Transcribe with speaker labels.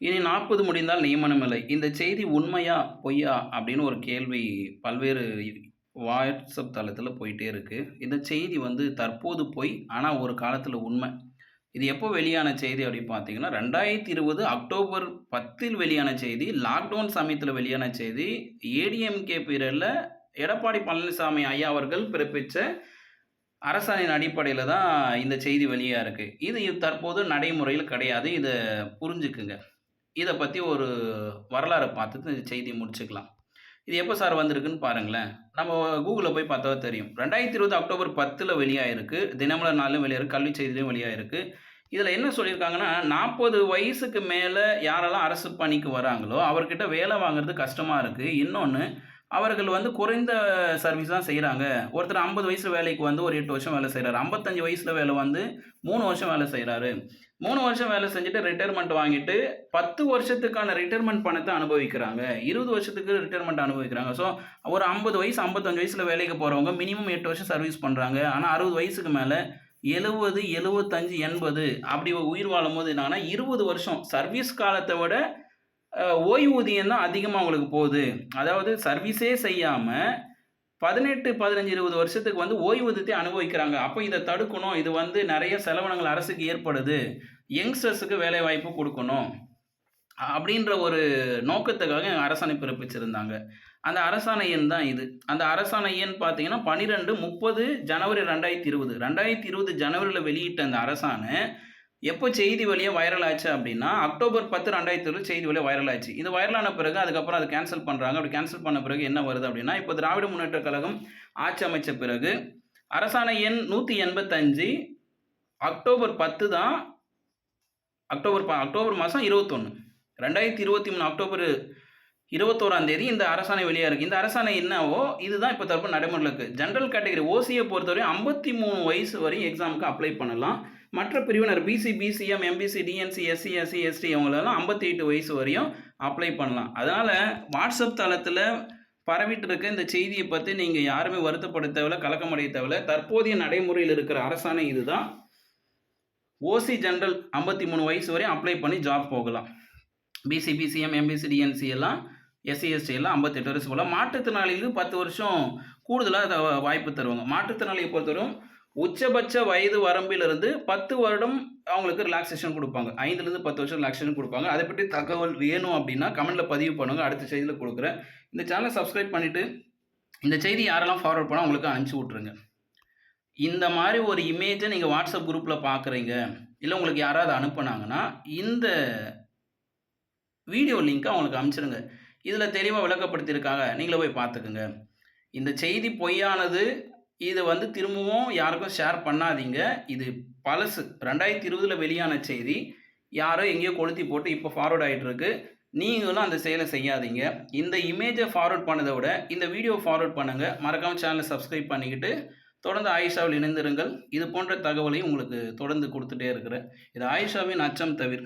Speaker 1: இனி நாற்பது முடிந்தால் நியமனம் இல்லை இந்த செய்தி உண்மையா பொய்யா அப்படின்னு ஒரு கேள்வி பல்வேறு வாட்ஸ்அப் தளத்தில் போயிட்டே இருக்குது இந்த செய்தி வந்து தற்போது பொய் ஆனால் ஒரு காலத்தில் உண்மை. இது எப்போ வெளியான செய்தி அப்படின்னு பார்த்தீங்கன்னா ரெண்டாயிரத்தி இருபது அக்டோபர் பத்தில் வெளியான செய்தி லாக்டவுன் சமயத்தில் வெளியான செய்தி ஏடிஎம்கே பீரியடில் எடப்பாடி பழனிசாமி ஐயா அவர்கள் பிறப்பித்த அரசாணையின் அடிப்படையில் தான் இந்த செய்தி வெளியாக இருக்குது இது தற்போது நடைமுறையில் கிடையாது. இதை புரிஞ்சுக்குங்க. இதை பற்றி ஒரு வரலாறை பார்த்துட்டு இந்த செய்தி முடிச்சுக்கலாம். இது எப்போ சார் வந்திருக்குன்னு பாருங்களேன். நம்ம கூகுளில் போய் பார்த்தா தெரியும். ரெண்டாயிரத்தி இருபது அக்டோபர் பத்தில் வெளியாகிருக்கு தினமலர் நாளும் வெளியாகிருக்கு கல்வி செய்திலையும் வெளியாகிருக்கு இதில் என்ன சொல்லியிருக்காங்கன்னா நாற்பது வயசுக்கு மேலே யாரெல்லாம் அரசு பணிக்கு வராங்களோ அவர்கிட்ட வேலை வாங்குறது கஷ்டமாக இருக்குது இன்னொன்று அவர்கள் வந்து குறைந்த சர்வீஸ் தான் செய்கிறாங்க ஒருத்தர் ஐம்பது வயசு வேலைக்கு வந்து ஒரு எட்டு வருஷம் வேலை செய்கிறாரு ஐம்பத்தஞ்சு வயசில் வேலை வந்து மூணு வருஷம் வேலை செய்கிறாரு மூணு வருஷம் வேலை செஞ்சுட்டு ரிட்டையர்மெண்ட் வாங்கிட்டு பத்து வருஷத்துக்கான ரிட்டையர்மெண்ட் பணத்தை அனுபவிக்கிறாங்க. இருபது வருஷத்துக்கு ரிட்டைர்மெண்ட் அனுபவிக்கிறாங்க. ஸோ ஒரு ஐம்பது வயசு ஐம்பத்தஞ்சு வயசில் வேலைக்கு போகிறவங்க மினிமம் எட்டு வருஷம் சர்வீஸ் பண்ணுறாங்க ஆனால் அறுபது வயசுக்கு மேலே எழுபது எழுபத்தஞ்சு எண்பது அப்படி உயிர் வாழும் போது என்னன்னா இருபது வருஷம் சர்வீஸ் காலத்தை விட ஓய்வூதியம் தான் அதிகமாக அவங்களுக்கு போகுது. அதாவது சர்வீஸே செய்யாமல் பதினெட்டு பதினஞ்சு இருபது வருஷத்துக்கு வந்து ஓய்வூதியத்தை அனுபவிக்கிறாங்க. அப்போ இதை தடுக்கணும். இது வந்து நிறைய செலவினங்கள் அரசுக்கு ஏற்படுது. யங்ஸ்டர்ஸுக்கு வேலை வாய்ப்பு கொடுக்கணும். அப்படின்ற ஒரு நோக்கத்துக்காக அரசாணை பிறப்பிச்சிருந்தாங்க. அந்த அரசாணை எண் தான் இது. அந்த அரசாணை எண் பார்த்தீங்கன்னா பன்னிரெண்டு முப்பது ஜனவரி ரெண்டாயிரத்தி இருபது. ரெண்டாயிரத்தி இருபது ஜனவரியில் வெளியிட்ட அந்த அரசாணை எப்போ செய்தி வழியாக வைரல் ஆச்சு அப்படின்னா அக்டோபர் பத்து ரெண்டாயிரத்தி இருபது செய்தி வழியாக வைரல் ஆச்சு. இது வைரலான பிறகு அதுக்கப்புறம் அதை கேன்சல் பண்ணுறாங்க அப்படி கேன்சல் பண்ண பிறகு என்ன வருது அப்படின்னா இப்போ திராவிட முன்னேற்ற கழகம் ஆட்சி அமைச்ச பிறகு அரசாணை எண் நூற்றி எண்பத்தஞ்சு அக்டோபர் பத்து தான் அக்டோபர் ப அக்டோபர் மாதம் இருபத்தொன்று ரெண்டாயிரத்தி இருபத்தி மூணு அக்டோபர் இருபத்தோராம் தேதி இந்த அரசாணை வெளியாக இருக்குது இந்த அரசாணை என்னவோ இதுதான் இப்போ தற்போது நடைமுறையில் இருக்குது ஜென்ரல் கேட்டகரி ஓசியை பொறுத்தவரையும் ஐம்பத்தி மூணு வயசு வரையும் எக்ஸாமுக்கு அப்ளை பண்ணலாம். மற்ற பிரிவினர் BC BCM MBC DNC SC SC ST அவங்களெல்லாம் ஐம்பத்தி எட்டு வயசு வரையும் அப்ளை பண்ணலாம். அதனால் வாட்ஸ்அப் தளத்தில் பரவிட்டு இருக்க இந்த செய்தியை பற்றி நீங்கள் யாருமே வருத்தப்பட தேவையில்ல கலக்கமடைய தேவையில்ல. தற்போதைய நடைமுறையில் இருக்கிற அரசாணை இதுதான். ஓசி ஜென்ரல் ஐம்பத்தி மூணு வயசு வரையும் அப்ளை பண்ணி ஜாப் போகலாம். பிசி பிசிஎம் எம்பிசி டிஎன்சி எல்லாம் எஸ்சி எஸ்டி எல்லாம் ஐம்பத்தெட்டு வருஷம் போகலாம் மாற்றுத்திறனாளிகளுக்கு பத்து வருஷம் கூடுதலாக வாய்ப்பு தருவாங்க. மாற்றுத்திறனாளியை பொறுத்தவரையும் உச்சபட்ச வயது வரம்பிலிருந்து பத்து வருடம் அவங்களுக்கு ரிலாக்ஸேஷன் கொடுப்பாங்க. ஐந்துலேருந்து பத்து வருஷம் ரிலாக்ஸேஷன் கொடுப்பாங்க. அதை பற்றி தகவல் வேணும் அப்படின்னா கமெண்ட்டில் பதிவு பண்ணுங்கள் அடுத்த செய்தியில் கொடுக்குறேன். இந்த சேனலை சப்ஸ்கிரைப் பண்ணிவிட்டு இந்த செய்தி யாரெல்லாம் ஃபார்வர்ட் பண்ணால் உங்களுக்கு அனுப்பிச்சி விட்ருங்க இந்த மாதிரி ஒரு இமேஜை நீங்கள் வாட்ஸ்அப் குரூப்பில் பார்க்குறீங்க இல்லை உங்களுக்கு யாராவது அனுப்புனாங்கன்னா இந்த வீடியோ லிங்க்கை அவங்களுக்கு அனுப்பிச்சிடுங்க இதில் தெளிவாக விளக்கப்படுத்தியிருக்காங்க. நீங்களே போய் பார்த்துக்குங்க. இந்த செய்தி பொய்யானது இதை வந்து திரும்பவும் யாருக்கும் ஷேர் பண்ணாதீங்க. இது பழசு. ரெண்டாயிரத்தி இருபதில் வெளியான செய்தி. யாரோ எங்கேயோ கொளுத்தி போட்டு இப்போ ஃபார்வர்ட் ஆகிட்டுருக்கு நீங்களும் அந்த செயலை செய்யாதீங்க. இந்த இமேஜை ஃபார்வர்ட் பண்ணதை விட இந்த வீடியோ ஃபார்வர்ட் பண்ணுங்கள் மறக்காமல் சேனலை சப்ஸ்கிரைப் பண்ணிக்கிட்டு தொடர்ந்து ஆயிஷாவில் இணைந்திருங்கள். இது போன்ற தகவலையும் உங்களுக்கு தொடர்ந்து கொடுத்துட்டே இருக்கிறேன். இது ஆயிஷாவின் அச்சம் தவிர.